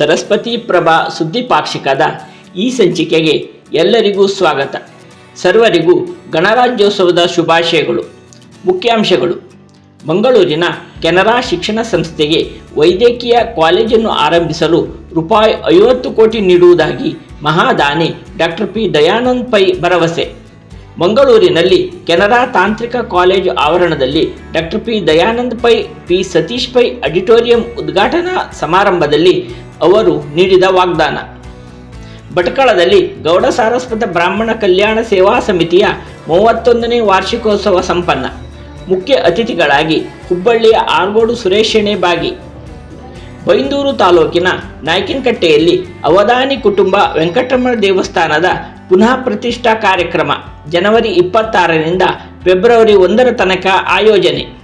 ಸರಸ್ವತಿ ಪ್ರಭಾ ಸುದ್ದಿ ಪಾಕ್ಷಿಕದ ಈ ಸಂಚಿಕೆಗೆ ಎಲ್ಲರಿಗೂ ಸ್ವಾಗತ. ಸರ್ವರಿಗೂ ಗಣರಾಜ್ಯೋತ್ಸವದ ಶುಭಾಶಯಗಳು. ಮುಖ್ಯಾಂಶಗಳು. ಮಂಗಳೂರಿನ ಕೆನರಾ ಶಿಕ್ಷಣ ಸಂಸ್ಥೆಗೆ ವೈದ್ಯಕೀಯ ಕಾಲೇಜನ್ನು ಆರಂಭಿಸಲು ರೂಪಾಯಿ ಐವತ್ತು ಕೋಟಿ ನೀಡುವುದಾಗಿ ಮಹಾದಾನಿ ಡಾಕ್ಟರ್ ಪಿ. ದಯಾನಂದ್ ಪೈ ಭರವಸೆ. ಮಂಗಳೂರಿನಲ್ಲಿ ಕೆನರಾ ತಾಂತ್ರಿಕ ಕಾಲೇಜು ಆವರಣದಲ್ಲಿ doctor P. Dayanand Pai, P. Satish Pai auditorium ಉದ್ಘಾಟನಾ ಸಮಾರಂಭದಲ್ಲಿ ಅವರು ನೀಡಿದ ವಾಗ್ದಾನ. ಭಟ್ಕಳದಲ್ಲಿ ಗೌಡ ಸಾರಸ್ವತ ಬ್ರಾಹ್ಮಣ ಕಲ್ಯಾಣ ಸೇವಾ ಸಮಿತಿಯ ಮೂವತ್ತೊಂದನೇ ವಾರ್ಷಿಕೋತ್ಸವ ಸಂಪನ್ನ. ಮುಖ್ಯ ಅತಿಥಿಗಳಾಗಿ ಹುಬ್ಬಳ್ಳಿಯ ಆರ್ಗೋಡು ಸುರೇಶಣೆ ಬಾಗಿ. ಬೈಂದೂರು ತಾಲೂಕಿನ ನಾಯ್ಕಿನಕಟ್ಟೆಯಲ್ಲಿ ಅವಧಾನಿ ಕುಟುಂಬ ವೆಂಕಟರಮಣ ದೇವಸ್ಥಾನದ ಪುನಃ ಪ್ರತಿಷ್ಠಾ ಕಾರ್ಯಕ್ರಮ ಜನವರಿ ಇಪ್ಪತ್ತಾರರಿಂದ ಫೆಬ್ರವರಿ ಒಂದರ ತನಕ ಆಯೋಜನೆ.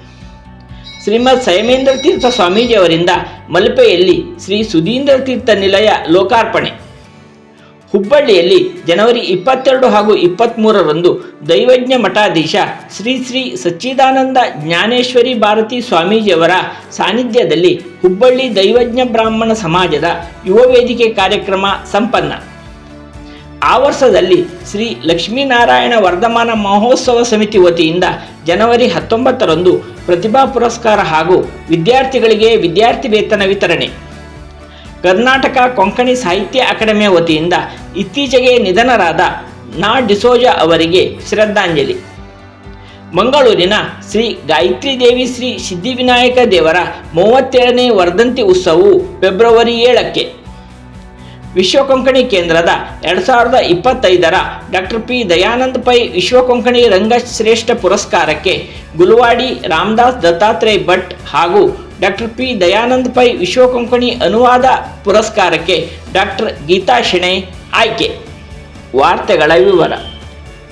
ಶ್ರೀಮದ್ ಸೈಮೇಂದ್ರ ತೀರ್ಥ ಸ್ವಾಮೀಜಿಯವರಿಂದ ಮಲ್ಪೆಯಲ್ಲಿ ಶ್ರೀ ಸುಧೀಂದ್ರ ತೀರ್ಥ ನಿಲಯ ಲೋಕಾರ್ಪಣೆ. ಹುಬ್ಬಳ್ಳಿಯಲ್ಲಿ ಜನವರಿ ಇಪ್ಪತ್ತೆರಡು ಹಾಗೂ ಇಪ್ಪತ್ತ್ಮೂರರಂದು ದೈವಜ್ಞ ಮಠಾಧೀಶ ಶ್ರೀ ಶ್ರೀ ಸಚ್ಚಿದಾನಂದ ಜ್ಞಾನೇಶ್ವರಿ ಭಾರತಿ ಸ್ವಾಮೀಜಿಯವರ ಸಾನ್ನಿಧ್ಯದಲ್ಲಿ ಹುಬ್ಬಳ್ಳಿ ದೈವಜ್ಞ ಬ್ರಾಹ್ಮಣ ಸಮಾಜದ ಯುವ ವೇದಿಕೆ ಕಾರ್ಯಕ್ರಮ ಸಂಪನ್ನ. ಆ ವರ್ಷದಲ್ಲಿ ಶ್ರೀ ಲಕ್ಷ್ಮೀನಾರಾಯಣ ವರ್ಧಮಾನ ಮಹೋತ್ಸವ ಸಮಿತಿ ವತಿಯಿಂದ ಜನವರಿ ಹತ್ತೊಂಬತ್ತರಂದು ಪ್ರತಿಭಾ ಪುರಸ್ಕಾರ ಹಾಗೂ ವಿದ್ಯಾರ್ಥಿಗಳಿಗೆ ವಿದ್ಯಾರ್ಥಿ ವೇತನ ವಿತರಣೆ. ಕರ್ನಾಟಕ ಕೊಂಕಣಿ ಸಾಹಿತ್ಯ ಅಕಾಡೆಮಿಯ ವತಿಯಿಂದ ಇತ್ತೀಚೆಗೆ ನಿಧನರಾದ ನಾ ಡಿಸೋಜ ಅವರಿಗೆ ಶ್ರದ್ಧಾಂಜಲಿ. ಮಂಗಳೂರಿನ ಶ್ರೀ ಗಾಯತ್ರಿ ದೇವಿ ಶ್ರೀ ಸಿದ್ಧಿವಿನಾಯಕ ದೇವರ ಮೂವತ್ತೇಳನೇ ವರ್ಧಂತಿ ಉತ್ಸವವು ಫೆಬ್ರವರಿ ಏಳಕ್ಕೆ ವಿಶ್ವ ಕೊಂಕಣಿ ಕೇಂದ್ರದ ಎರಡು ಸಾವಿರದ ಇಪ್ಪತ್ತೈದರ ಡಾಕ್ಟರ್ ಪಿ ದಯಾನಂದ್ ಪೈ ವಿಶ್ವ ಕೊಂಕಣಿ ರಂಗಶ್ರೇಷ್ಠ ಪುರಸ್ಕಾರಕ್ಕೆ ಗುಲ್ವಾಡಿ ರಾಮದಾಸ್ ದತ್ತಾತ್ರೇಯ ಭಟ್ ಹಾಗೂ ಡಾಕ್ಟರ್ ಪಿ ದಯಾನಂದ್ ಪೈ ವಿಶ್ವ ಕೊಂಕಣಿ ಅನುವಾದ ಪುರಸ್ಕಾರಕ್ಕೆ ಡಾಕ್ಟರ್ ಗೀತಾ ಶೆಣೆ ಆಯ್ಕೆ. ವಾರ್ತೆಗಳ ವಿವರ.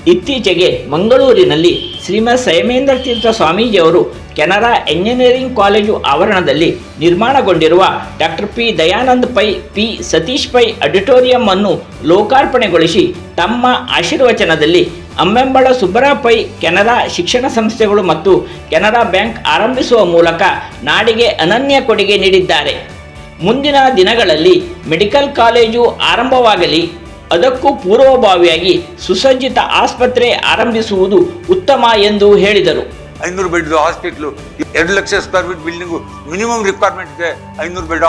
ಇತ್ತೀಚೆಗೆ ಮಂಗಳೂರಿನಲ್ಲಿ ಶ್ರೀಮದ್ ಸೈಮೇಂದ್ರ ತೀರ್ಥ ಸ್ವಾಮೀಜಿಯವರು ಕೆನರಾ ಎಂಜಿನಿಯರಿಂಗ್ ಕಾಲೇಜು ಆವರಣದಲ್ಲಿ ನಿರ್ಮಾಣಗೊಂಡಿರುವ doctor P Dayanand Pai, P Satish Pai auditorium ಅನ್ನು ಲೋಕಾರ್ಪಣೆಗೊಳಿಸಿ ತಮ್ಮ ಆಶೀರ್ವಚನದಲ್ಲಿ ಅಮ್ಮೆಂಬಳ ಸುಬ್ಬರ ಪೈ ಕೆನರಾ ಶಿಕ್ಷಣ ಸಂಸ್ಥೆಗಳು ಮತ್ತು ಕೆನರಾ ಬ್ಯಾಂಕ್ ಆರಂಭಿಸುವ ಮೂಲಕ ನಾಡಿಗೆ ಅನನ್ಯ ಕೊಡುಗೆ ನೀಡಿದ್ದಾರೆ. ಮುಂದಿನ ದಿನಗಳಲ್ಲಿ ಮೆಡಿಕಲ್ ಕಾಲೇಜು ಆರಂಭವಾಗಲಿ. ಅದಕ್ಕೂ ಪೂರ್ವಭಾವಿಯಾಗಿ ಸುಸಜ್ಜಿತ ಆಸ್ಪತ್ರೆ ಆರಂಭಿಸುವುದು ಉತ್ತಮ ಎಂದು ಹೇಳಿದರು. ಐನೂರು ಬೆಡ್ ಹಾಸ್ಪಿಟ್ಲು, ಎರಡು lakh square feet building minimum requirement ಇದೆ, ಐನೂರು ಬೆಡ್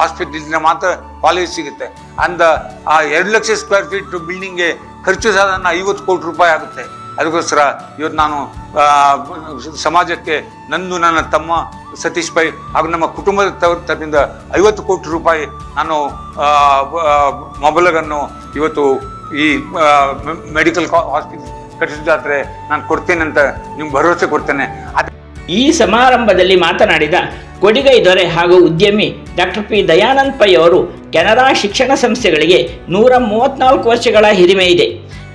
ಹಾಸ್ಪಿಟ್ಲ್ ಇದ್ರೆ ಮಾತ್ರ ಕಾಲೇಜ್ ಸಿಗುತ್ತೆ. ಅಂದ, ಆ ಎರಡು ಲಕ್ಷ ಸ್ಕ್ವೇರ್ ಫೀಟ್ ಬಿಲ್ಡಿಂಗ್ಗೆ ಖರ್ಚು ಸಾಧಾರಣ ಐವತ್ತು ಕೋಟಿ ರೂಪಾಯಿ ಆಗುತ್ತೆ. ಅದಕ್ಕೋಸ್ಕರ ಇವತ್ತು ನಾನು ಸಮಾಜಕ್ಕೆ ನಂದು ನನ್ನ ತಮ್ಮ ಸತೀಶ್ ಪೈ ಹಾಗೂ ನಮ್ಮ ಕುಟುಂಬದ ತರದಿಂದ ಐವತ್ತು ಕೋಟಿ ರೂಪಾಯಿ ನಾನು ಮೊಬೈಲನ್ನು ಇವತ್ತು ಈ ಮೆಡಿಕಲ್ ಹಾಸ್ಪಿಟಲ್ ಕಟ್ಟಿಸಿದಾದ್ರೆ ನಾನು ಕೊಡ್ತೇನೆ ಅಂತ ನಿಮ್ಗೆ ಭರವಸೆ ಕೊಡ್ತೇನೆ. ಈ ಸಮಾರಂಭದಲ್ಲಿ ಮಾತನಾಡಿದ ಕೊಡಿಗೈ ದೊರೆ ಹಾಗೂ ಉದ್ಯಮಿ ಡಾಕ್ಟರ್ ಪಿ ದಯಾನಂದ್ ಪೈ ಅವರು ಕೆನರಾ ಶಿಕ್ಷಣ ಸಂಸ್ಥೆಗಳಿಗೆ ನೂರ ಮೂವತ್ನಾಲ್ಕು ವರ್ಷಗಳ ಹಿರಿಮೆ ಇದೆ.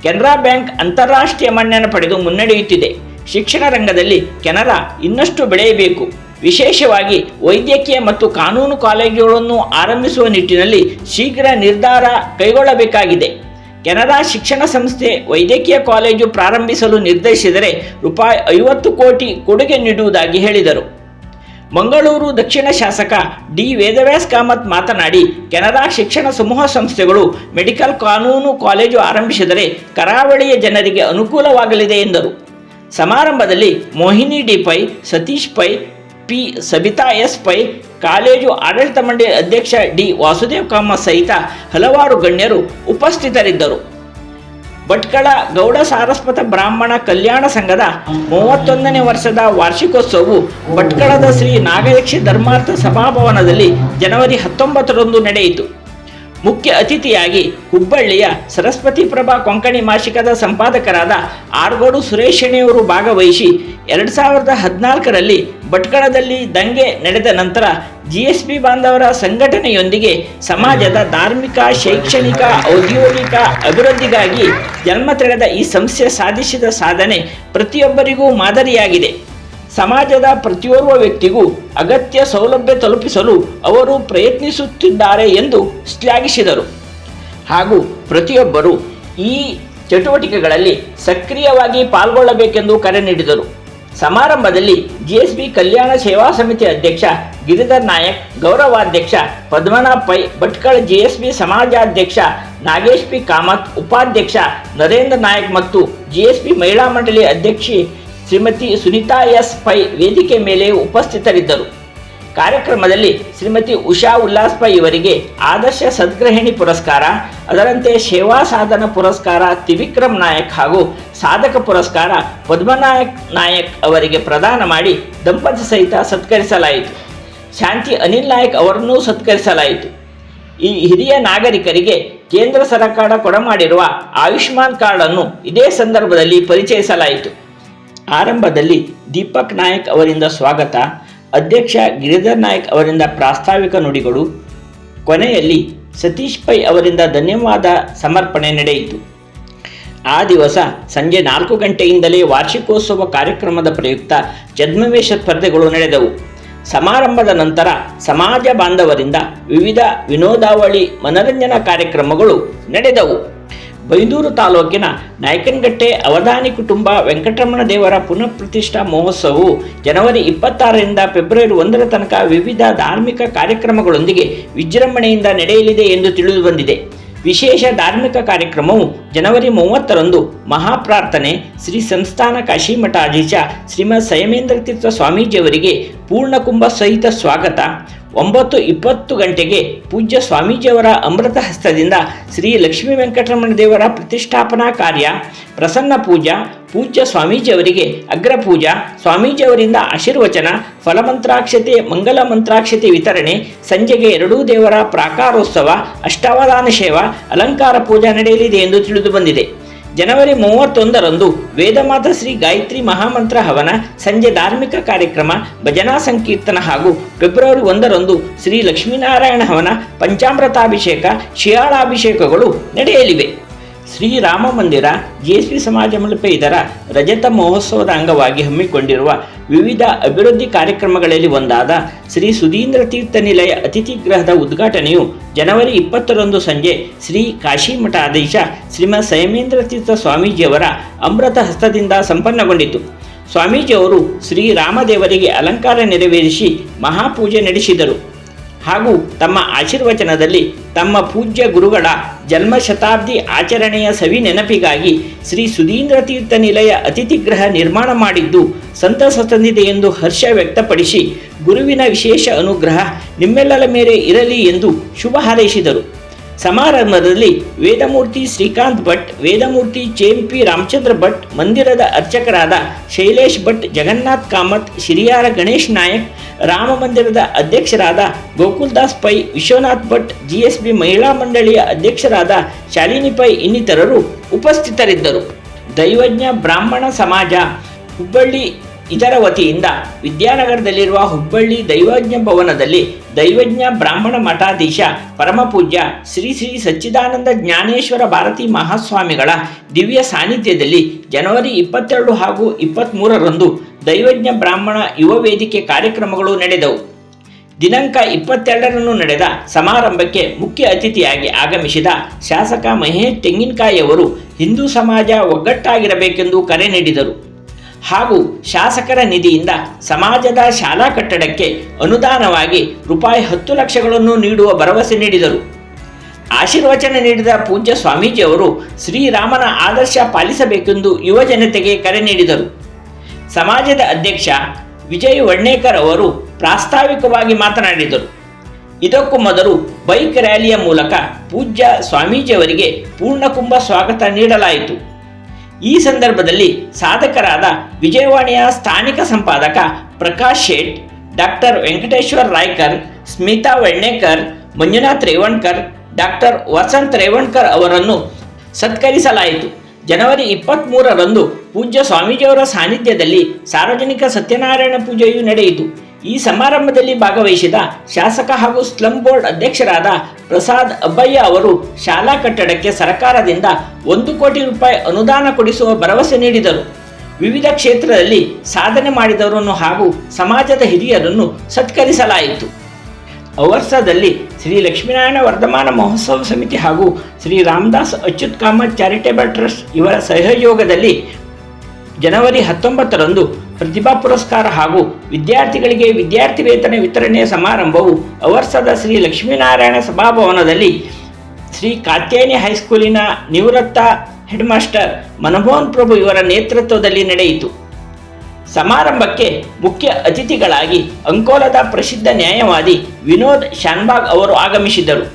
ಕೆನರಾ ಬ್ಯಾಂಕ್ ಅಂತಾರಾಷ್ಟ್ರೀಯ ಮನ್ನಣೆ ಪಡೆದು ಮುನ್ನಡೆಯುತ್ತಿದೆ. ಶಿಕ್ಷಣ ರಂಗದಲ್ಲಿ ಕೆನರಾ ಇನ್ನಷ್ಟು ಬೆಳೆಯಬೇಕು. ವಿಶೇಷವಾಗಿ ವೈದ್ಯಕೀಯ ಮತ್ತು ಕಾನೂನು ಕಾಲೇಜುಗಳನ್ನು ಆರಂಭಿಸುವ ನಿಟ್ಟಿನಲ್ಲಿ ಶೀಘ್ರ ನಿರ್ಧಾರ ಕೈಗೊಳ್ಳಬೇಕಾಗಿದೆ. ಕೆನರಾ ಶಿಕ್ಷಣ ಸಂಸ್ಥೆ ವೈದ್ಯಕೀಯ ಕಾಲೇಜು ಪ್ರಾರಂಭಿಸಲು ನಿರ್ಧರಿಸಿದರೆ ರೂಪಾಯಿ ಐವತ್ತು ಕೋಟಿ ಕೊಡುಗೆ ನೀಡುವುದಾಗಿ ಹೇಳಿದರು. ಮಂಗಳೂರು ದಕ್ಷಿಣ ಶಾಸಕ ಡಿ ವೇದವ್ಯಾಸ್ ಕಾಮತ್ ಮಾತನಾಡಿ ಕೆನರಾ ಶಿಕ್ಷಣ ಸಮೂಹ ಸಂಸ್ಥೆಗಳು ಮೆಡಿಕಲ್ ಕಾನೂನು ಕಾಲೇಜು ಆರಂಭಿಸಿದರೆ ಕರಾವಳಿಯ ಜನರಿಗೆ ಅನುಕೂಲವಾಗಲಿದೆ ಎಂದರು. ಸಮಾರಂಭದಲ್ಲಿ Mohini D Pai, Satish Pai, P Sabita S Pai, college ಆಡಳಿತ ಮಂಡಳಿ ಅಧ್ಯಕ್ಷ ಡಿ ವಾಸುದೇವ್ ಕಾಮತ್ ಸಹಿತ ಹಲವಾರು ಗಣ್ಯರು ಉಪಸ್ಥಿತರಿದ್ದರು. ಭಟ್ಕಳ ಗೌಡ ಸಾರಸ್ವತ ಬ್ರಾಹ್ಮಣ ಕಲ್ಯಾಣ ಸಂಘದ ಮೂವತ್ತೊಂದನೇ ವರ್ಷದ ವಾರ್ಷಿಕೋತ್ಸವವು ಭಟ್ಕಳದ ಶ್ರೀ ನಾಗಯಕ್ಷಿ ಧರ್ಮಾರ್ಥ ಸಭಾಭವನದಲ್ಲಿ ಜನವರಿ ಹತ್ತೊಂಬತ್ತರಂದು ನಡೆಯಿತು. ಮುಖ್ಯ ಅತಿಥಿಯಾಗಿ ಹುಬ್ಬಳ್ಳಿಯ ಸರಸ್ವತಿ ಪ್ರಭಾ ಕೊಂಕಣಿ ಮಾಸಿಕದ ಸಂಪಾದಕರಾದ ಆರ್ಗೋಡು ಸುರೇಶಣಿಯವರು ಭಾಗವಹಿಸಿ ಎರಡು ಸಾವಿರದ ಹದಿನಾಲ್ಕರಲ್ಲಿ ಭಟ್ಕಳದಲ್ಲಿ ದಂಗೆ ನಡೆದ ನಂತರ ಜಿ ಎಸ್ ಪಿ ಬಾಂಧವರ ಸಂಘಟನೆಯೊಂದಿಗೆ ಸಮಾಜದ ಧಾರ್ಮಿಕ, ಶೈಕ್ಷಣಿಕ, ಔದ್ಯೋಗಿಕ ಅಭಿವೃದ್ಧಿಗಾಗಿ ಜನ್ಮ ತಳೆದ ಈ ಸಂಸ್ಥೆ ಸಾಧಿಸಿದ ಸಾಧನೆ ಪ್ರತಿಯೊಬ್ಬರಿಗೂ ಮಾದರಿಯಾಗಿದೆ. ಸಮಾಜದ ಪ್ರತಿಯೋರ್ವ ವ್ಯಕ್ತಿಗೂ ಅಗತ್ಯ ಸೌಲಭ್ಯ ತಲುಪಿಸಲು ಅವರು ಪ್ರಯತ್ನಿಸುತ್ತಿದ್ದಾರೆ ಎಂದು ಶ್ಲಾಘಿಸಿದರು. ಹಾಗೂ ಪ್ರತಿಯೊಬ್ಬರು ಈ ಚಟುವಟಿಕೆಗಳಲ್ಲಿ ಸಕ್ರಿಯವಾಗಿ ಪಾಲ್ಗೊಳ್ಳಬೇಕೆಂದು ಕರೆ ನೀಡಿದರು. ಸಮಾರಂಭದಲ್ಲಿ ಜಿಎಸ್ಬಿ ಕಲ್ಯಾಣ ಸೇವಾ ಸಮಿತಿ ಅಧ್ಯಕ್ಷ ಗಿರಿಧರ್ ನಾಯಕ್, ಗೌರವಾಧ್ಯಕ್ಷ ಪದ್ಮನಾಭ್ ಪೈ, ಭಟ್ಕಳ ಜಿಎಸ್ಬಿ ಸಮಾಜಾಧ್ಯಕ್ಷ ನಾಗೇಶ್ ಪಿ ಕಾಮತ್, ಉಪಾಧ್ಯಕ್ಷ ನರೇಂದ್ರ ನಾಯಕ್ ಮತ್ತು ಜಿಎಸ್ಬಿ ಮಹಿಳಾ ಮಂಡಳಿ ಅಧ್ಯಕ್ಷೆ ಶ್ರೀಮತಿ ಸುನಿತಾ ಎಸ್ ಪೈ ವೇದಿಕೆ ಮೇಲೆ ಉಪಸ್ಥಿತರಿದ್ದರು. ಕಾರ್ಯಕ್ರಮದಲ್ಲಿ ಶ್ರೀಮತಿ ಉಷಾ ಉಲ್ಲಾಸ್ ಪೈ ಇವರಿಗೆ ಆದರ್ಶ ಸದ್ಗ್ರಹಿಣಿ ಪುರಸ್ಕಾರ, ಅದರಂತೆ ಸೇವಾ ಸಾಧನ ಪುರಸ್ಕಾರ ತ್ರಿವಿಕ್ರಮ್ ನಾಯಕ್ ಹಾಗೂ ಸಾಧಕ ಪುರಸ್ಕಾರ ಪದ್ಮನಾಯಕ್ ನಾಯಕ್ ಅವರಿಗೆ ಪ್ರದಾನ ಮಾಡಿ ದಂಪತಿ ಸಹಿತ ಸತ್ಕರಿಸಲಾಯಿತು. ಶಾಂತಿ ಅನಿಲ್ ನಾಯಕ್ ಅವರನ್ನೂ ಸತ್ಕರಿಸಲಾಯಿತು. ಈ ಹಿರಿಯ ನಾಗರಿಕರಿಗೆ ಕೇಂದ್ರ ಸರ್ಕಾರ ಕೊಡಮಾಡಿರುವ ಆಯುಷ್ಮಾನ್ ಕಾರ್ಡ್ ಅನ್ನು ಇದೇ ಸಂದರ್ಭದಲ್ಲಿ ಪರಿಚಯಿಸಲಾಯಿತು. ಆರಂಭದಲ್ಲಿ ದೀಪಕ್ ನಾಯಕ್ ಅವರಿಂದ ಸ್ವಾಗತ, ಅಧ್ಯಕ್ಷ ಗಿರಿಧರ್ ನಾಯಕ್ ಅವರಿಂದ ಪ್ರಾಸ್ತಾವಿಕ ನುಡಿಗಳು, ಕೊನೆಯಲ್ಲಿ ಸತೀಶ್ ಪೈ ಅವರಿಂದ ಧನ್ಯವಾದ ಸಮರ್ಪಣೆ ನಡೆಯಿತು. ಆ ದಿವಸ ಸಂಜೆ ನಾಲ್ಕು ಗಂಟೆಯಿಂದಲೇ ವಾರ್ಷಿಕೋತ್ಸವ ಕಾರ್ಯಕ್ರಮದ ಪ್ರಯುಕ್ತ ಜದ್ಮವೇಶ ಸ್ಪರ್ಧೆಗಳು ನಡೆದವು. ಸಮಾರಂಭದ ನಂತರ ಸಮಾಜ ಬಾಂಧವರಿಂದ ವಿವಿಧ ವಿನೋದಾವಳಿ ಮನರಂಜನಾ ಕಾರ್ಯಕ್ರಮಗಳು ನಡೆದವು. ಬೈಂದೂರು ತಾಲೂಕಿನ ನಾಯಕನಗಟ್ಟೆ ಅವಧಾನಿ ಕುಟುಂಬ ವೆಂಕಟರಮಣ ದೇವರ ಪುನಃ ಪ್ರತಿಷ್ಠಾ ಮಹೋತ್ಸವವು ಜನವರಿ ಇಪ್ಪತ್ತಾರರಿಂದ ಫೆಬ್ರವರಿ ಒಂದರ ತನಕ ವಿವಿಧ ಧಾರ್ಮಿಕ ಕಾರ್ಯಕ್ರಮಗಳೊಂದಿಗೆ ವಿಜೃಂಭಣೆಯಿಂದ ನಡೆಯಲಿದೆ ಎಂದು ತಿಳಿದು ಬಂದಿದೆ. ವಿಶೇಷ ಧಾರ್ಮಿಕ ಕಾರ್ಯಕ್ರಮವು ಜನವರಿ ಮೂವತ್ತರಂದು ಮಹಾಪ್ರಾರ್ಥನೆ ಶ್ರೀ ಸಂಸ್ಥಾನ ಕಾಶಿಮಠಾಧೀಶ ಶ್ರೀಮದ್ ಸಯಮೇಂದ್ರ ತೀರ್ಥ ಸ್ವಾಮೀಜಿಯವರಿಗೆ ಪೂರ್ಣಕುಂಭ ಸಹಿತ ಸ್ವಾಗತ. ಒಂಬತ್ತು ಇಪ್ಪತ್ತು ಗಂಟೆಗೆ ಪೂಜ್ಯ ಸ್ವಾಮೀಜಿಯವರ ಅಮೃತ ಹಸ್ತದಿಂದ ಶ್ರೀ ಲಕ್ಷ್ಮೀ ವೆಂಕಟರಮಣ ದೇವರ ಪ್ರತಿಷ್ಠಾಪನಾ ಕಾರ್ಯ, ಪ್ರಸನ್ನ ಪೂಜಾ ಪೂಜ್ಯ ಸ್ವಾಮೀಜಿಯವರಿಗೆ ಅಗ್ರಪೂಜಾ, ಸ್ವಾಮೀಜಿಯವರಿಂದ ಆಶೀರ್ವಚನ, ಫಲಮಂತ್ರಾಕ್ಷತೆ ಮಂಗಲ ಮಂತ್ರಾಕ್ಷತೆ ವಿತರಣೆ, ಸಂಜೆಗೆ ಎರಡೂ ದೇವರ ಪ್ರಾಕಾರೋತ್ಸವ, ಅಷ್ಟಾವಧಾನ ಸೇವ, ಅಲಂಕಾರ ಪೂಜಾ ನಡೆಯಲಿದೆ ಎಂದು ತಿಳಿದು ಬಂದಿದೆ. ಜನವರಿ ಮೂವತ್ತೊಂದರಂದು ವೇದಮಾತ ಶ್ರೀ ಗಾಯತ್ರಿ ಮಹಾಮಂತ್ರ ಹವನ, ಸಂಜೆ ಧಾರ್ಮಿಕ ಕಾರ್ಯಕ್ರಮ, ಭಜನಾ ಸಂಕೀರ್ತನ ಹಾಗೂ ಫೆಬ್ರವರಿ ಒಂದರಂದು ಶ್ರೀ ಲಕ್ಷ್ಮೀನಾರಾಯಣ ಹವನ, ಪಂಚಾಮೃತಾಭಿಷೇಕ, ಶಿಯಾಳಾಭಿಷೇಕಗಳು ನಡೆಯಲಿವೆ. ಶ್ರೀರಾಮ ಮಂದಿರ ಜಿಎಸ್ಪಿ ಸಮಾಜ ಮಲ್ಪೆ ಇದರ ರಜತ ಮಹೋತ್ಸವದ ಅಂಗವಾಗಿ ಹಮ್ಮಿಕೊಂಡಿರುವ ವಿವಿಧ ಅಭಿವೃದ್ಧಿ ಕಾರ್ಯಕ್ರಮಗಳಲ್ಲಿ ಒಂದಾದ ಶ್ರೀ ಸುಧೀಂದ್ರ ತೀರ್ಥ ನಿಲಯ ಅತಿಥಿ ಗೃಹದ ಉದ್ಘಾಟನೆಯು ಜನವರಿ ಇಪ್ಪತ್ತರಂದು ಸಂಜೆ ಶ್ರೀ ಕಾಶಿಮಠಾಧೀಶ ಶ್ರೀಮದ್ ಸಯಮೇಂದ್ರ ತೀರ್ಥ ಸ್ವಾಮೀಜಿಯವರ ಅಮೃತ ಹಸ್ತದಿಂದ ಸಂಪನ್ನಗೊಂಡಿತು. ಸ್ವಾಮೀಜಿಯವರು ಶ್ರೀರಾಮದೇವರಿಗೆ ಅಲಂಕಾರ ನೆರವೇರಿಸಿ ಮಹಾಪೂಜೆ ನಡೆಸಿದರು. ಹಾಗೂ ತಮ್ಮ ಆಶೀರ್ವಚನದಲ್ಲಿ ತಮ್ಮ ಪೂಜ್ಯ ಗುರುಗಳ ಜನ್ಮ ಶತಾಬ್ದಿ ಆಚರಣೆಯ ಸವಿ ನೆನಪಿಗಾಗಿ ಶ್ರೀ ಸುಧೀಂದ್ರ ತೀರ್ಥ ನಿಲಯ ಅತಿಥಿಗೃಹ ನಿರ್ಮಾಣ ಮಾಡಿದ್ದು ಸಂತಸ ತಂದಿದೆ ಎಂದು ಹರ್ಷ ವ್ಯಕ್ತಪಡಿಸಿ ಗುರುವಿನ ವಿಶೇಷ ಅನುಗ್ರಹ ನಿಮ್ಮೆಲ್ಲರ ಮೇಲೆ ಇರಲಿ ಎಂದು ಶುಭ ಹಾರೈಸಿದರು. ಸಮಾರಂಭದಲ್ಲಿ ವೇದಮೂರ್ತಿ ಶ್ರೀಕಾಂತ್ ಭಟ್, ವೇದಮೂರ್ತಿ ಚೇಂಪಿ ರಾಮಚಂದ್ರ ಭಟ್, ಮಂದಿರದ ಅರ್ಚಕರಾದ ಶೈಲೇಶ್ ಭಟ್, ಜಗನ್ನಾಥ್ ಕಾಮತ್, ಶಿರಿಯಾರ ಗಣೇಶ್ ನಾಯಕ್, ರಾಮ ಮಂದಿರದ ಅಧ್ಯಕ್ಷರಾದ ಗೋಕುಲ್ದಾಸ್ ಪೈ, ವಿಶ್ವನಾಥ್ ಭಟ್ ಜಿಎಸ್ಬಿ ಮಹಿಳಾ ಮಂಡಳಿಯ ಅಧ್ಯಕ್ಷರಾದ ಶಾಲಿನಿ ಪೈ ಇನ್ನಿತರರು ಉಪಸ್ಥಿತರಿದ್ದರು. ದೈವಜ್ಞ ಬ್ರಾಹ್ಮಣ ಸಮಾಜ, ಹುಬ್ಬಳ್ಳಿ ಇದರ ವತಿಯಿಂದ ವಿದ್ಯಾನಗರದಲ್ಲಿರುವ ಹುಬ್ಬಳ್ಳಿ ದೈವಜ್ಞ ಭವನದಲ್ಲಿ ದೈವಜ್ಞ ಬ್ರಾಹ್ಮಣ ಮಠಾಧೀಶ ಪರಮಪೂಜ್ಯ ಶ್ರೀ ಶ್ರೀ ಸಚ್ಚಿದಾನಂದ ಜ್ಞಾನೇಶ್ವರ ಭಾರತಿ ಮಹಾಸ್ವಾಮಿಗಳ ದಿವ್ಯ ಸಾನ್ನಿಧ್ಯದಲ್ಲಿ ಜನವರಿ ಇಪ್ಪತ್ತೆರಡು ಹಾಗೂ ಇಪ್ಪತ್ತ್ಮೂರರಂದು ದೈವಜ್ಞ ಬ್ರಾಹ್ಮಣ ಯುವ ವೇದಿಕೆ ಕಾರ್ಯಕ್ರಮಗಳು ನಡೆದವು. ದಿನಾಂಕ ಇಪ್ಪತ್ತೆರಡರನ್ನು ನಡೆದ ಸಮಾರಂಭಕ್ಕೆ ಮುಖ್ಯ ಅತಿಥಿಯಾಗಿ ಆಗಮಿಸಿದ ಶಾಸಕ ಮಹೇಶ್ ತೆಂಗಿನಕಾಯಿಯವರು ಹಿಂದೂ ಸಮಾಜ ಒಗ್ಗಟ್ಟಾಗಿರಬೇಕೆಂದು ಕರೆ ನೀಡಿದರು. ಹಾಗೂ ಶಾಸಕರ ನಿಧಿಯಿಂದ ಸಮಾಜದ ಶಾಲಾ ಕಟ್ಟಡಕ್ಕೆ ಅನುದಾನವಾಗಿ ರೂಪಾಯಿ ಹತ್ತು ಲಕ್ಷಗಳನ್ನು ನೀಡುವ ಭರವಸೆ ನೀಡಿದರು. ಆಶೀರ್ವಚನ ನೀಡಿದ ಪೂಜ್ಯ ಸ್ವಾಮೀಜಿಯವರು ಶ್ರೀರಾಮನ ಆದರ್ಶ ಪಾಲಿಸಬೇಕೆಂದು ಯುವ ಜನತೆಗೆ ಕರೆ ನೀಡಿದರು. ಸಮಾಜದ ಅಧ್ಯಕ್ಷ ವಿಜಯ್ ವಣ್ಣೇಕರ್ ಅವರು ಪ್ರಾಸ್ತಾವಿಕವಾಗಿ ಮಾತನಾಡಿದರು. ಇದಕ್ಕೂ ಮೊದಲು ಬೈಕ್ ರ್ಯಾಲಿಯ ಮೂಲಕ ಪೂಜ್ಯ ಸ್ವಾಮೀಜಿಯವರಿಗೆ ಪೂರ್ಣಕುಂಭ ಸ್ವಾಗತ ನೀಡಲಾಯಿತು. ಈ ಸಂದರ್ಭದಲ್ಲಿ ಸಾಧಕರಾದ ವಿಜಯವಾಣಿಯ ಸ್ಥಾನಿಕ ಸಂಪಾದಕ ಪ್ರಕಾಶ್ ಶೇಟ್, ಡಾಕ್ಟರ್ ವೆಂಕಟೇಶ್ವರ್ ರಾಯ್ಕರ್, ಸ್ಮಿತಾ ವೆಣ್ಣೇಕರ್, ಮಂಜುನಾಥ್ ರೇವಣ್ಕರ್, ಡಾಕ್ಟರ್ ವಸಂತ್ ರೇವಣ್ಕರ್ ಅವರನ್ನು ಸತ್ಕರಿಸಲಾಯಿತು. ಜನವರಿ ಇಪ್ಪತ್ತ್ಮೂರರಂದು ಪೂಜ್ಯ ಸ್ವಾಮೀಜಿಯವರ ಸಾನ್ನಿಧ್ಯದಲ್ಲಿ ಸಾರ್ವಜನಿಕ ಸತ್ಯನಾರಾಯಣ ಪೂಜೆಯು ನಡೆಯಿತು. ಈ ಸಮಾರಂಭದಲ್ಲಿ ಭಾಗವಹಿಸಿದ ಶಾಸಕ ಹಾಗೂ ಸ್ಲಂ ಬೋರ್ಡ್ ಅಧ್ಯಕ್ಷರಾದ ಪ್ರಸಾದ್ ಅಬ್ಬಯ್ಯ ಅವರು ಶಾಲಾ ಕಟ್ಟಡಕ್ಕೆ ಸರ್ಕಾರದಿಂದ ಒಂದು ಕೋಟಿ ರೂಪಾಯಿ ಅನುದಾನ ಕೊಡಿಸುವ ಭರವಸೆ ನೀಡಿದರು. ವಿವಿಧ ಕ್ಷೇತ್ರದಲ್ಲಿ ಸಾಧನೆ ಮಾಡಿದವರನ್ನು ಹಾಗೂ ಸಮಾಜದ ಹಿರಿಯರನ್ನು ಸತ್ಕರಿಸಲಾಯಿತು. ಅವರ್ಸದಲ್ಲಿ ಶ್ರೀ ಲಕ್ಷ್ಮೀನಾರಾಯಣ ವರ್ಧಮಾನ ಮಹೋತ್ಸವ ಸಮಿತಿ ಹಾಗೂ ಶ್ರೀ ರಾಮದಾಸ್ ಅಚ್ಯುತ್ ಕಾಮತ್ ಚಾರಿಟೇಬಲ್ ಟ್ರಸ್ಟ್ ಇವರ ಸಹಯೋಗದಲ್ಲಿ ಜನವರಿ ಹತ್ತೊಂಬತ್ತರಂದು ಪ್ರತಿಭಾ ಪುರಸ್ಕಾರ ಹಾಗೂ ವಿದ್ಯಾರ್ಥಿಗಳಿಗೆ ವಿದ್ಯಾರ್ಥಿ ವೇತನ ವಿತರಣೆಯ ಸಮಾರಂಭವು ಅವರ್ಸದ ಶ್ರೀ ಲಕ್ಷ್ಮೀನಾರಾಯಣ ಸಭಾಭವನದಲ್ಲಿ ಶ್ರೀ ಕಾತ್ಯಾಯನಿ ಹೈಸ್ಕೂಲಿನ ನಿವೃತ್ತ ಹೆಡ್ ಮಾಸ್ಟರ್ ಮನಮೋಹನ್ ಪ್ರಭು ಇವರ ನೇತೃತ್ವದಲ್ಲಿ ನಡೆಯಿತು. ಸಮಾರಂಭಕ್ಕೆ ಮುಖ್ಯ ಅತಿಥಿಗಳಾಗಿ ಅಂಕೋಲದ ಪ್ರಸಿದ್ಧ ನ್ಯಾಯವಾದಿ ವಿನೋದ್ ಶಾನ್ಬಾಗ್ ಅವರು ಆಗಮಿಸಿದರು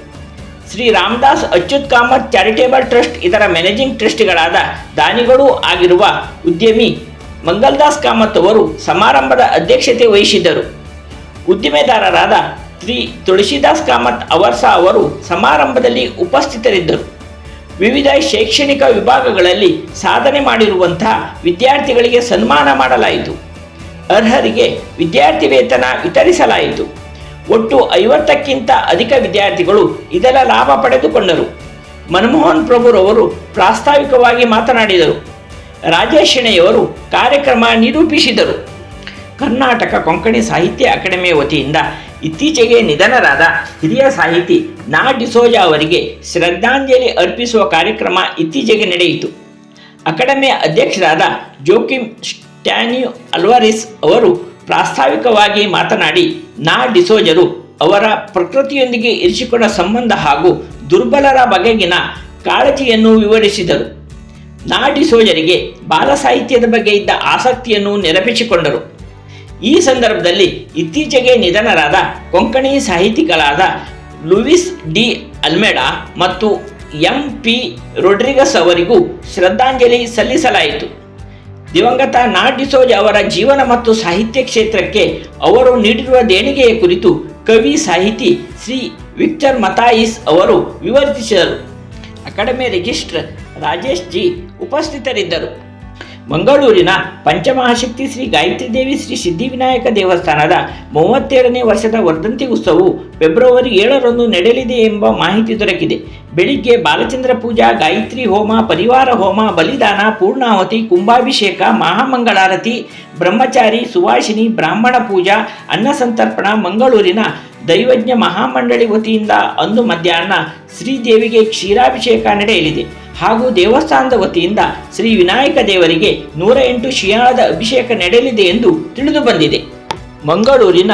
ಶ್ರೀ ರಾಮದಾಸ್ ಅಚ್ಯುತ್ ಕಾಮತ್ ಚಾರಿಟೇಬಲ್ ಟ್ರಸ್ಟ್, ಇದರ ಮ್ಯಾನೇಜಿಂಗ್ ಟ್ರಸ್ಟಿಗಳಾದ ದಾನಿಗಳೂ ಆಗಿರುವ ಉದ್ಯಮಿ ಮಂಗಲ್ದಾಸ್ ಕಾಮತ್ ಅವರು ಸಮಾರಂಭದ ಅಧ್ಯಕ್ಷತೆ ವಹಿಸಿದ್ದರು. ಉದ್ದಿಮೆದಾರರಾದ ಶ್ರೀ ತುಳಸಿದಾಸ್ ಕಾಮತ್ ಅವರ್ಸ ಅವರು ಸಮಾರಂಭದಲ್ಲಿ ಉಪಸ್ಥಿತರಿದ್ದರು. ವಿವಿಧ ಶೈಕ್ಷಣಿಕ ವಿಭಾಗಗಳಲ್ಲಿ ಸಾಧನೆ ಮಾಡಿರುವಂತಹ ವಿದ್ಯಾರ್ಥಿಗಳಿಗೆ ಸನ್ಮಾನ ಮಾಡಲಾಯಿತು. ಅರ್ಹರಿಗೆ ವಿದ್ಯಾರ್ಥಿ ವೇತನ ವಿತರಿಸಲಾಯಿತು. ಒಟ್ಟು ಐವತ್ತಕ್ಕಿಂತ ಅಧಿಕ ವಿದ್ಯಾರ್ಥಿಗಳು ಇದರ ಲಾಭ ಪಡೆದುಕೊಂಡರು. ಮನಮೋಹನ್ ಪ್ರಭುರವರು ಪ್ರಾಸ್ತಾವಿಕವಾಗಿ ಮಾತನಾಡಿದರು. ರಾಜೇಶ್ ಶೆಣೆಯವರು ಕಾರ್ಯಕ್ರಮ ನಿರೂಪಿಸಿದರು. ಕರ್ನಾಟಕ ಕೊಂಕಣಿ ಸಾಹಿತ್ಯ ಅಕಾಡೆಮಿ ವತಿಯಿಂದ ಇತ್ತೀಚೆಗೆ ನಿಧನರಾದ ಹಿರಿಯ ಸಾಹಿತಿ ನಾ ಡಿಸೋಜ ಅವರಿಗೆ ಶ್ರದ್ಧಾಂಜಲಿ ಅರ್ಪಿಸುವ ಕಾರ್ಯಕ್ರಮ ಇತ್ತೀಚೆಗೆ ನಡೆಯಿತು. ಅಕಾಡೆಮಿಯ ಅಧ್ಯಕ್ಷರಾದ ಜೋಕಿಮ್ ಸ್ಟ್ಯಾನ್ಯೂ ಅಲ್ವಾರಿಸ್ ಅವರು ಪ್ರಾಸ್ತಾವಿಕವಾಗಿ ಮಾತನಾಡಿ ನಾ ಡಿಸೋಜರು ಅವರ ಪ್ರಕೃತಿಯೊಂದಿಗೆ ಇರಿಸಿಕೊಂಡ ಸಂಬಂಧ ಹಾಗೂ ದುರ್ಬಲರ ಬಗೆಗಿನ ಕಾಳಜಿಯನ್ನು ವಿವರಿಸಿದರು. ನಾ ಸೋಜರಿಗೆ ಬಾಲ ಸಾಹಿತ್ಯದ ಬಗ್ಗೆ ಇದ್ದ ಆಸಕ್ತಿಯನ್ನು ನೆನಪಿಸಿಕೊಂಡರು. ಈ ಸಂದರ್ಭದಲ್ಲಿ ಇತ್ತೀಚೆಗೆ ನಿಧನರಾದ ಕೊಂಕಣಿ ಸಾಹಿತಿಗಳಾದ ಲೂಯಿಸ್ ಡಿ ಅಲ್ಮೆಡಾ ಮತ್ತು ಎಂ ಪಿ ರೊಡ್ರಿಗಸ್ ಅವರಿಗೂ ಶ್ರದ್ಧಾಂಜಲಿ ಸಲ್ಲಿಸಲಾಯಿತು. ದಿವಂಗತ ನಾಡಿಸೋಜ ಅವರ ಜೀವನ ಮತ್ತು ಸಾಹಿತ್ಯ ಕ್ಷೇತ್ರಕ್ಕೆ ಅವರು ನೀಡಿರುವ ದೇಣಿಗೆಯ ಕುರಿತು ಕವಿ ಸಾಹಿತಿ ಶ್ರೀ ವಿಕ್ಟರ್ ಮತಾಯಿಸ್ ಅವರು ವಿವರಿಸಿದರು. ಅಕಾಡೆಮಿ ರಿಜಿಸ್ಟ್ರ ರಾಜೇಶ್ ಜಿ ಉಪಸ್ಥಿತರಿದ್ದರು. ಮಂಗಳೂರಿನ ಪಂಚಮಹಾಶಕ್ತಿ ಶ್ರೀ ಗಾಯತ್ರಿ ದೇವಿ ಶ್ರೀ ಸಿದ್ಧಿವಿನಾಯಕ ದೇವಸ್ಥಾನದ ಮೂವತ್ತೇಳನೇ ವರ್ಷದ ವರ್ಧಂತಿ ಉತ್ಸವವು ಫೆಬ್ರವರಿ ಏಳರಂದು ನಡೆಯಲಿದೆ ಎಂಬ ಮಾಹಿತಿ ದೊರಕಿದೆ. ಬೆಳಿಗ್ಗೆ ಬಾಲಚಂದ್ರ ಪೂಜಾ, ಗಾಯತ್ರಿ ಹೋಮ, ಪರಿವಾರ ಹೋಮ, ಬಲಿದಾನ ಪೂರ್ಣಾವತಿ ಕುಂಭಾಭಿಷೇಕ, ಮಹಾಮಂಗಳಾರತಿ, ಬ್ರಹ್ಮಚಾರಿ, ಸುವಾಸಿನಿ, ಬ್ರಾಹ್ಮಣ ಪೂಜಾ ಅನ್ನಸಂತರ್ಪಣ ಮಂಗಳೂರಿನ ದೈವಜ್ಞ ಮಹಾಮಂಡಳಿ ವತಿಯಿಂದ ಅಂದು ಮಧ್ಯಾಹ್ನ ಶ್ರೀದೇವಿಗೆ ಕ್ಷೀರಾಭಿಷೇಕ ನಡೆಯಲಿದೆ. ಹಾಗೂ ದೇವಸ್ಥಾನದ ವತಿಯಿಂದ ಶ್ರೀ ವಿನಾಯಕ ದೇವರಿಗೆ ನೂರ ಎಂಟು ಶಿಯಾಳದ ಅಭಿಷೇಕ ನಡೆಯಲಿದೆ ಎಂದು ತಿಳಿದು ಬಂದಿದೆ. ಮಂಗಳೂರಿನ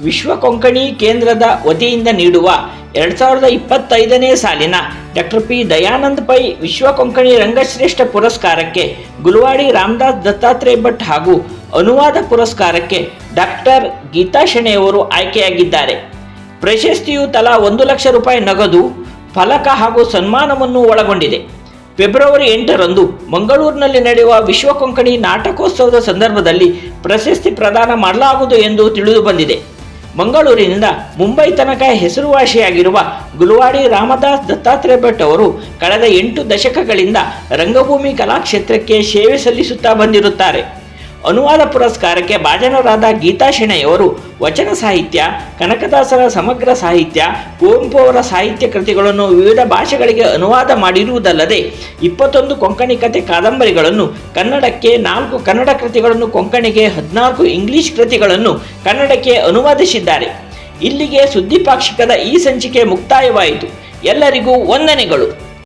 ವಿಶ್ವ ಕೊಂಕಣಿ ಕೇಂದ್ರದ ವತಿಯಿಂದ ನೀಡುವ ಎರಡು ಸಾವಿರದ ಇಪ್ಪತ್ತೈದನೇ ಸಾಲಿನ ಡಾಕ್ಟರ್ ಪಿ ದಯಾನಂದ ಪೈ ವಿಶ್ವ ಕೊಂಕಣಿ ರಂಗಶ್ರೇಷ್ಠ ಪುರಸ್ಕಾರಕ್ಕೆ ಗುಲ್ವಾಡಿ ರಾಮದಾಸ್ ದತ್ತಾತ್ರೇಯ ಭಟ್ ಹಾಗೂ ಅನುವಾದ ಪುರಸ್ಕಾರಕ್ಕೆ ಡಾಕ್ಟರ್ ಗೀತಾ ಶೆಣೆಯವರು ಆಯ್ಕೆಯಾಗಿದ್ದಾರೆ. ಪ್ರಶಸ್ತಿಯು ತಲಾ ಒಂದು ಲಕ್ಷ ರೂಪಾಯಿ ನಗದು, ಫಲಕ ಹಾಗೂ ಸನ್ಮಾನವನ್ನು ಒಳಗೊಂಡಿದೆ. ಫೆಬ್ರವರಿ ಎಂಟರಂದು ಮಂಗಳೂರಿನಲ್ಲಿ ನಡೆಯುವ ವಿಶ್ವ ಕೊಂಕಣಿ ನಾಟಕೋತ್ಸವದ ಸಂದರ್ಭದಲ್ಲಿ ಪ್ರಶಸ್ತಿ ಪ್ರದಾನ ಮಾಡಲಾಗುವುದು ಎಂದು ತಿಳಿದು ಬಂದಿದೆ. ಮಂಗಳೂರಿನಿಂದ ಮುಂಬೈ ತನಕ ಹೆಸರುವಾಸಿಯಾಗಿರುವ ಗುಲ್ವಾಡಿ ರಾಮದಾಸ್ ದತ್ತಾತ್ರೇಯ ಭಟ್ ಅವರು ಕಳೆದ ಎಂಟು ದಶಕಗಳಿಂದ ರಂಗಭೂಮಿ ಕಲಾಕ್ಷೇತ್ರಕ್ಕೆ ಸೇವೆ ಸಲ್ಲಿಸುತ್ತಾ ಬಂದಿರುತ್ತಾರೆ. ಅನುವಾದ ಪುರಸ್ಕಾರಕ್ಕೆ ಭಾಜನರಾದ ಗೀತಾ ಶೆಣೆಯವರು ವಚನ ಸಾಹಿತ್ಯ, ಕನಕದಾಸರ ಸಮಗ್ರ ಸಾಹಿತ್ಯ, ಕುವೆಂಪು ಅವರ ಸಾಹಿತ್ಯ ಕೃತಿಗಳನ್ನು ವಿವಿಧ ಭಾಷೆಗಳಿಗೆ ಅನುವಾದ ಮಾಡಿರುವುದಲ್ಲದೆ ಇಪ್ಪತ್ತೊಂದು ಕೊಂಕಣಿ ಕತೆ ಕಾದಂಬರಿಗಳನ್ನು ಕನ್ನಡಕ್ಕೆ ನಾಲ್ಕು ಕನ್ನಡ ಕೃತಿಗಳನ್ನು ಕೊಂಕಣಿಗೆ ಹದಿನಾಲ್ಕು ಇಂಗ್ಲಿಷ್ ಕೃತಿಗಳನ್ನು ಕನ್ನಡಕ್ಕೆ ಅನುವಾದಿಸಿದ್ದಾರೆ. ಇಲ್ಲಿಗೆ ಸುದ್ದಿಪಾಕ್ಷಿಕದ ಈ ಸಂಚಿಕೆ ಮುಕ್ತಾಯವಾಯಿತು. ಎಲ್ಲರಿಗೂ ವಂದನೆಗಳು.